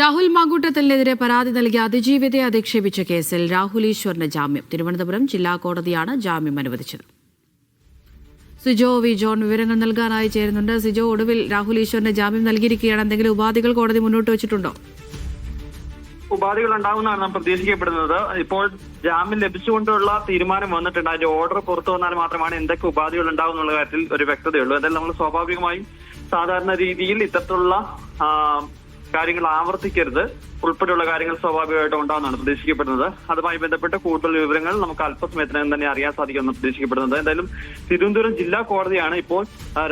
രാഹുൽ മാങ്കൂട്ടത്തിനെതിരെ പരാതി നൽകി അതിജീവിതയെ അധിക്ഷേപിച്ച കേസിൽ രാഹുൽ ഈശ്വറിന് ജാമ്യം. തിരുവനന്തപുരം ജില്ലാ കോടതിയാണ് ജാമ്യം അനുവദിച്ചത്. സിജോ വി ജോൺ വിവരങ്ങൾ നൽകാനായി ചേരുന്നുണ്ട്. സിജോ ഒടുവിൽ രാഹുൽ ഈശ്വറിന് ജാമ്യം നൽകിയിരിക്കുകയാണ്. എന്തെങ്കിലും ഉപാധികൾ കോടതി മുന്നോട്ട് വെച്ചിട്ടുണ്ടോ? ഉപാധികൾ ഉണ്ടാകുമെന്നാണ് നാം പ്രതീക്ഷിക്കപ്പെടുന്നത്. ഇപ്പോൾ ജാമ്യം ലഭിച്ചുകൊണ്ടുള്ള തീരുമാനം വന്നിട്ടുണ്ട്. അതിന്റെ ഓർഡർ പുറത്തു വന്നാൽ മാത്രമാണ് എന്തൊക്കെ ഉപാധികൾ ഉണ്ടാവും എന്നുള്ള കാര്യത്തിൽ ഒരു വ്യക്തതയുള്ളൂ. എന്തായാലും നമ്മൾ സ്വാഭാവികമായും സാധാരണ രീതിയിൽ ഇത്തരത്തിലുള്ള കാര്യങ്ങൾ ആവർത്തിക്കരുത്. ഉൾപ്പെടെയുള്ള കാര്യങ്ങൾ സ്വാഭാവികമായിട്ടും ഉണ്ടാകുന്നതാണ് പ്രതീക്ഷിക്കപ്പെടുന്നത്. അതുമായി ബന്ധപ്പെട്ട കൂടുതൽ വിവരങ്ങൾ നമുക്ക് അല്പസമയത്തിനകം തന്നെ അറിയാൻ സാധിക്കുമെന്ന് പ്രതീക്ഷിക്കപ്പെടുന്നത് എന്തായാലും തിരുവനന്തപുരം ജില്ലാ കോടതിയാണ് ഇപ്പോൾ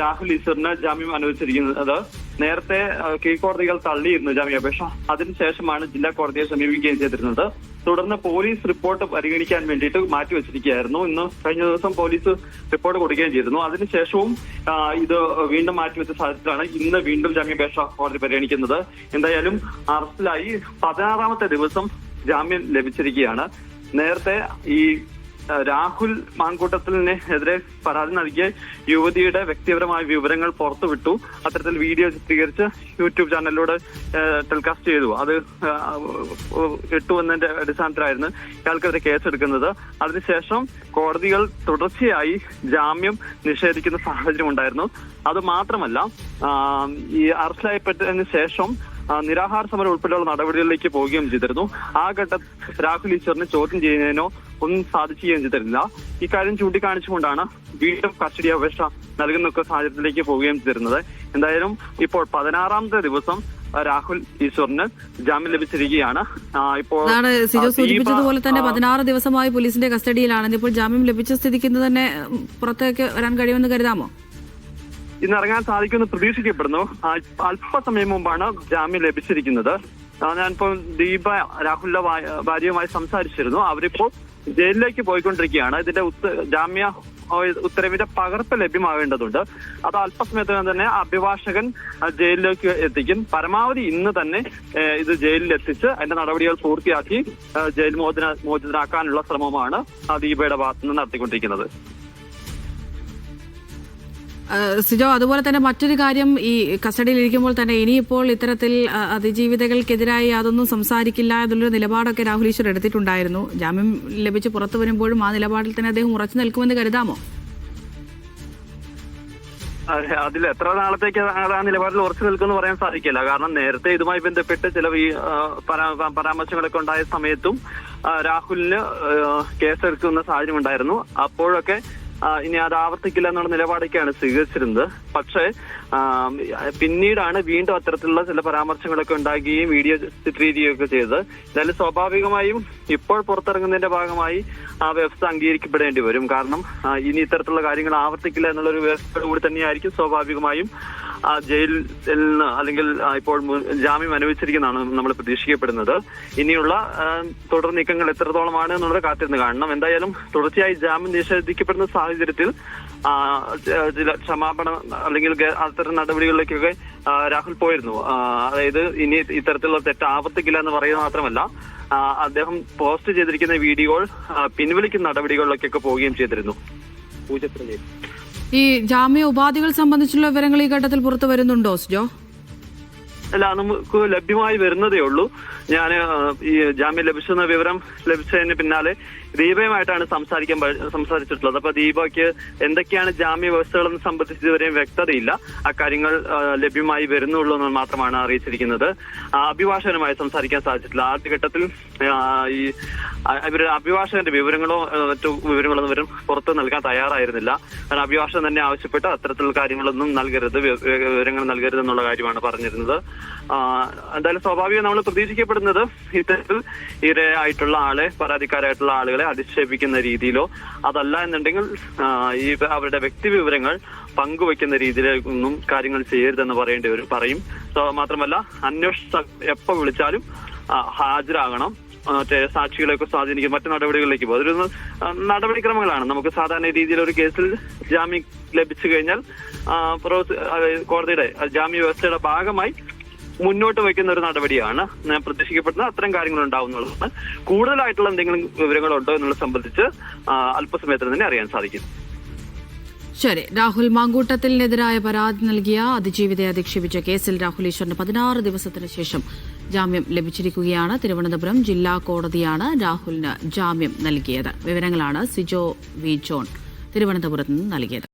രാഹുൽ ഈശ്വറിന് ജാമ്യം അനുവദിച്ചിരിക്കുന്നത്. നേരത്തെ കീഴ്ക്കോടതികൾ തള്ളിയിരുന്നു ജാമ്യാപേക്ഷ. അതിനുശേഷമാണ് ജില്ലാ കോടതിയെ സമീപിക്കുകയും ചെയ്തിരുന്നത്. തുടർന്ന് പോലീസ് റിപ്പോർട്ട് പരിഗണിക്കാൻ വേണ്ടിയിട്ട് മാറ്റിവെച്ചിരിക്കുകയായിരുന്നു ഇന്ന് കഴിഞ്ഞ ദിവസം പോലീസ് റിപ്പോർട്ട് കൊടുക്കുകയും ചെയ്തിരുന്നു. അതിനുശേഷവും ഇത് വീണ്ടും മാറ്റിവെച്ച സാഹചര്യത്തിലാണ് ഇന്ന് വീണ്ടും ജാമ്യാപേക്ഷ കോടതി പരിഗണിക്കുന്നത്. എന്തായാലും അറസ്റ്റിലായി പതിനാറാമത്തെ ദിവസം ജാമ്യം ലഭിച്ചിരിക്കുകയാണ്. നേരത്തെ ഈ രാഹുൽ മാങ്കൂട്ടത്തിനെ എതിരെ പരാതി നൽകിയ യുവതിയുടെ വ്യക്തിപരമായ വിവരങ്ങൾ പുറത്തുവിട്ടു. അത്തരത്തിൽ വീഡിയോ ചിത്രീകരിച്ച് യൂട്യൂബ് ചാനലിലൂടെ ടെലികാസ്റ്റ് ചെയ്തു. അത് ഇട്ടു എന്നതിന്റെ അടിസ്ഥാനത്തിലായിരുന്നു ഇയാൾക്കെതിരെ കേസെടുക്കുന്നത്. അതിനുശേഷം കോടതികൾ തുടർച്ചയായി ജാമ്യം നിഷേധിക്കുന്ന സാഹചര്യം ഉണ്ടായിരുന്നു. അത് മാത്രമല്ല ഈ അറസ്റ്റിലായപ്പെട്ടതിന് ശേഷം നിരാഹാര സമരം ഉൾപ്പെടെയുള്ള നടപടികളിലേക്ക് പോവുകയും ചെയ്തിരുന്നു. ആ ഘട്ടത്തിൽ രാഹുൽ ഈശ്വറിനെ ചോദ്യം ചെയ്യുന്നതിനോ ഒന്നും സാധിക്കുകയും ചെയ്തിരുന്നില്ല ഇക്കാര്യം ചൂണ്ടിക്കാണിച്ചുകൊണ്ടാണ് വീണ്ടും കസ്റ്റഡി അപേക്ഷ നൽകുന്നൊക്കെ സാഹചര്യത്തിലേക്ക് പോവുകയും ചെയ്തിരുന്നത് എന്തായാലും ഇപ്പോൾ പതിനാറാമത്തെ ദിവസം രാഹുൽ ഈശ്വറിന് ജാമ്യം ലഭിച്ചിരിക്കുകയാണ്. ഇപ്പോൾ സിജോ സൂചിപ്പിച്ചതുപോലെ തന്നെ പതിനാറ് ദിവസമായി പോലീസിന്റെ കസ്റ്റഡിയിലാണ് ഇപ്പോൾ ജാമ്യം ലഭിച്ച സ്ഥിതിക്ക് ഇന്ന് തന്നെ പുറത്തേക്ക് വരാൻ കഴിയുമെന്ന് കരുതാമോ? ഇന്ന് ഇറങ്ങാൻ സാധിക്കുമെന്ന് പ്രതീക്ഷിക്കപ്പെടുന്നു. അല്പസമയം മുമ്പാണ് ജാമ്യം ലഭിച്ചിരിക്കുന്നത്. ഞാനിപ്പോ ഞാനിപ്പോൾ ദീപ രാഹുലിന്റെ ഭാര്യയുമായി സംസാരിച്ചിരുന്നു. അവരിപ്പോൾ ജയിലിലേക്ക് പോയിക്കൊണ്ടിരിക്കുകയാണ്. ഇതിന്റെ ജാമ്യ ഉത്തരവിന്റെ പകർപ്പ് ലഭ്യമാവേണ്ടതുണ്ട് അത് അല്പസമയത്തിനകം തന്നെ അഭിഭാഷകൻ ജയിലിലേക്ക് എത്തിക്കും. പരമാവധി ഇന്ന് തന്നെ ഇത് ജയിലിൽ എത്തിച്ച് അതിന്റെ നടപടികൾ പൂർത്തിയാക്കി ജയിൽ മോചന മോചിതനാക്കാനുള്ള ശ്രമമാണ് ദീപയുടെ ഭാഗത്തുനിന്ന് നടത്തിക്കൊണ്ടിരിക്കുന്നത്. സിജോ അതുപോലെ തന്നെ മറ്റൊരു കാര്യം ഈ കസ്റ്റഡിയിൽ ഇരിക്കുമ്പോൾ തന്നെ ഇനിയിപ്പോൾ ഇത്തരത്തിൽ അതിജീവിതകൾക്കെതിരായി അതൊന്നും സംസാരിക്കില്ല എന്നുള്ളൊരു നിലപാടൊക്കെ രാഹുൽ ഈശ്വർ എടുത്തിട്ടുണ്ടായിരുന്നു. ജാമ്യം ലഭിച്ച് പുറത്തു വരുമ്പോഴും ആ നിലപാടിൽ തന്നെ അദ്ദേഹം ഉറച്ചു നിൽക്കുമെന്ന് കരുതാമോ? അതെ, അതിൽ എത്ര നാളത്തേക്ക് ആ നിലപാടിൽ ഉറച്ചു നിൽക്കുമെന്ന് പറയാൻ സാധിക്കില്ല. കാരണം നേരത്തെ ഇതുമായി ബന്ധപ്പെട്ട് ചില ഈ, പരാ- പരാമർശങ്ങളൊക്കെ ഉണ്ടായ സമയത്തും രാഹുലിന് കേസെടുക്കുന്ന സാഹചര്യം ഉണ്ടായിരുന്നു. അപ്പോഴൊക്കെ ഇനി അത് ആവർത്തിക്കില്ല എന്നുള്ള നിലപാടൊക്കെയാണ് സ്വീകരിച്ചിരുന്നത്. പക്ഷേ പിന്നീടാണ് വീണ്ടും അത്തരത്തിലുള്ള ചില പരാമർശങ്ങളൊക്കെ ഉണ്ടാകുകയും വീഡിയോ ചിത്രീകരിക്കുകയൊക്കെ ചെയ്തത്. എന്തായാലും സ്വാഭാവികമായും ഇപ്പോൾ പുറത്തിറങ്ങുന്നതിന്റെ ഭാഗമായി ആ വ്യവസ്ഥ അംഗീകരിക്കപ്പെടേണ്ടി വരും. കാരണം ഇനി ഇത്തരത്തിലുള്ള കാര്യങ്ങൾ ആവർത്തിക്കില്ല എന്നുള്ളൊരു വ്യവസ്ഥയോട് കൂടി തന്നെയായിരിക്കും സ്വാഭാവികമായും ജയിലിൽ നിന്ന് അല്ലെങ്കിൽ ഇപ്പോൾ ജാമ്യം അനുവദിച്ചിരിക്കുന്നതാണ് നമ്മൾ പ്രതീക്ഷിക്കപ്പെടുന്നത്. ഇനിയുള്ള തുടർ നീക്കങ്ങൾ എത്രത്തോളമാണ് എന്നുള്ളത് കാത്തിരുന്ന് കാണണം. എന്തായാലും തുടർച്ചയായി ജാമ്യം നിഷേധിക്കപ്പെടുന്ന സാഹചര്യത്തിൽ ചില ക്ഷമാപണം അല്ലെങ്കിൽ അത്തരം നടപടികളിലേക്കൊക്കെ രാഹുൽ പോയിരുന്നു. അതായത് ഇനി ഇത്തരത്തിലുള്ള തെറ്റ് ആവർത്തിക്കില്ല എന്ന് പറയുന്നത് മാത്രമല്ല അദ്ദേഹം പോസ്റ്റ് ചെയ്തിരിക്കുന്ന വീഡിയോകൾ പിൻവലിക്കുന്ന നടപടികളിലേക്കൊക്കെ പോവുകയും ചെയ്തിരുന്നു. ഈ ജാമ്യ ഉപാധികൾ സംബന്ധിച്ചുള്ള വിവരങ്ങൾ ഈ ഘട്ടത്തിൽ പുറത്തു വരുന്നുണ്ടോ സിജോ? അല്ല നമുക്ക് ലഭ്യമായി വരുന്നതേ ഉള്ളൂ. ഞാൻ ഈ ജാമ്യം ലഭിച്ചെന്ന വിവരം ലഭിച്ചതിന് പിന്നാലെ ദീപയുമായിട്ടാണ് സംസാരിക്കാൻ സംസാരിച്ചിട്ടുള്ളത്. അപ്പൊ ദീപയ്ക്ക് എന്തൊക്കെയാണ് ജാമ്യ വ്യവസ്ഥകളെന്ന് സംബന്ധിച്ച് ഇതുവരെയും വ്യക്തതയില്ല. അക്കാര്യങ്ങൾ കാര്യങ്ങൾ ലഭ്യമായി വരുന്നുള്ളൂ എന്ന് മാത്രമാണ് അറിയിച്ചിരിക്കുന്നത്. അഭിഭാഷകനുമായി സംസാരിക്കാൻ സാധിച്ചിട്ടില്ല. ആദ്യഘട്ടത്തിൽ ഘട്ടത്തിൽ ഈ ഇവരുടെ അഭിഭാഷകന്റെ വിവരങ്ങളോ മറ്റു വിവരങ്ങളോ ഒന്നും പുറത്ത് നൽകാൻ തയ്യാറായിരുന്നില്ല. കാരണം അഭിഭാഷകൻ തന്നെ ആവശ്യപ്പെട്ട്. അത്തരത്തിലുള്ള കാര്യങ്ങളൊന്നും നൽകരുത് വിവരങ്ങൾ നൽകരുത് എന്നുള്ള കാര്യമാണ് പറഞ്ഞിരുന്നത്. എന്തായാലും സ്വാഭാവികം നമ്മൾ പ്രതീക്ഷിക്കപ്പെടുന്നത് ഇത്തരത്തിൽ ഇരയായിട്ടുള്ള ആളെ പരാതിക്കാരായിട്ടുള്ള ആളുകളെ അധിക്ഷേപിക്കുന്ന രീതിയിലോ അതല്ല എന്നുണ്ടെങ്കിൽ ഈ അവരുടെ വ്യക്തി വിവരങ്ങൾ പങ്കുവെക്കുന്ന രീതിയിലൊന്നും കാര്യങ്ങൾ ചെയ്യരുതെന്ന് പറയേണ്ടി വരും പറയും. മാത്രമല്ല അന്വേഷണ എപ്പോ വിളിച്ചാലും ഹാജരാകണം. മറ്റേ സാക്ഷികളെയൊക്കെ സ്വാധീനിക്കും. മറ്റു നടപടികളിലേക്ക് പോകും. അതൊരു നടപടിക്രമങ്ങളാണ്. നമുക്ക് സാധാരണ രീതിയിൽ ഒരു കേസിൽ ജാമ്യം ലഭിച്ചു കഴിഞ്ഞാൽ കോടതിയുടെ ജാമ്യ വ്യവസ്ഥയുടെ ഭാഗമായി മുന്നോട്ട് വയ്ക്കുന്ന ഒരു നടപടിയാണ്. ഞാൻ പ്രതീക്ഷിക്കപ്പെടുന്ന അത്തരം കാര്യങ്ങൾ ഉണ്ടാവുന്നുള്ളതാണ് കൂടുതലായിട്ടുള്ള എന്തെങ്കിലും വിവരങ്ങളുണ്ടോ എന്നുള്ളത് സംബന്ധിച്ച് അല്പസമയത്തിന് തന്നെ അറിയാൻ സാധിക്കും ശരി. രാഹുൽ മാങ്കൂട്ടത്തിനെതിരായ പരാതി നൽകിയ അതിജീവിതയെ അധിക്ഷേപിച്ച കേസിൽ രാഹുൽ ഈശ്വറിന് പതിനാറ് ദിവസത്തിന് ശേഷം ജാമ്യം ലഭിച്ചിരിക്കുകയാണ്. തിരുവനന്തപുരം ജില്ലാ കോടതിയാണ് രാഹുലിന് ജാമ്യം നൽകിയത്. വിവരങ്ങളാണ് സിജോ വി ജോൺ തിരുവനന്തപുരത്ത് നിന്ന് നൽകിയത്.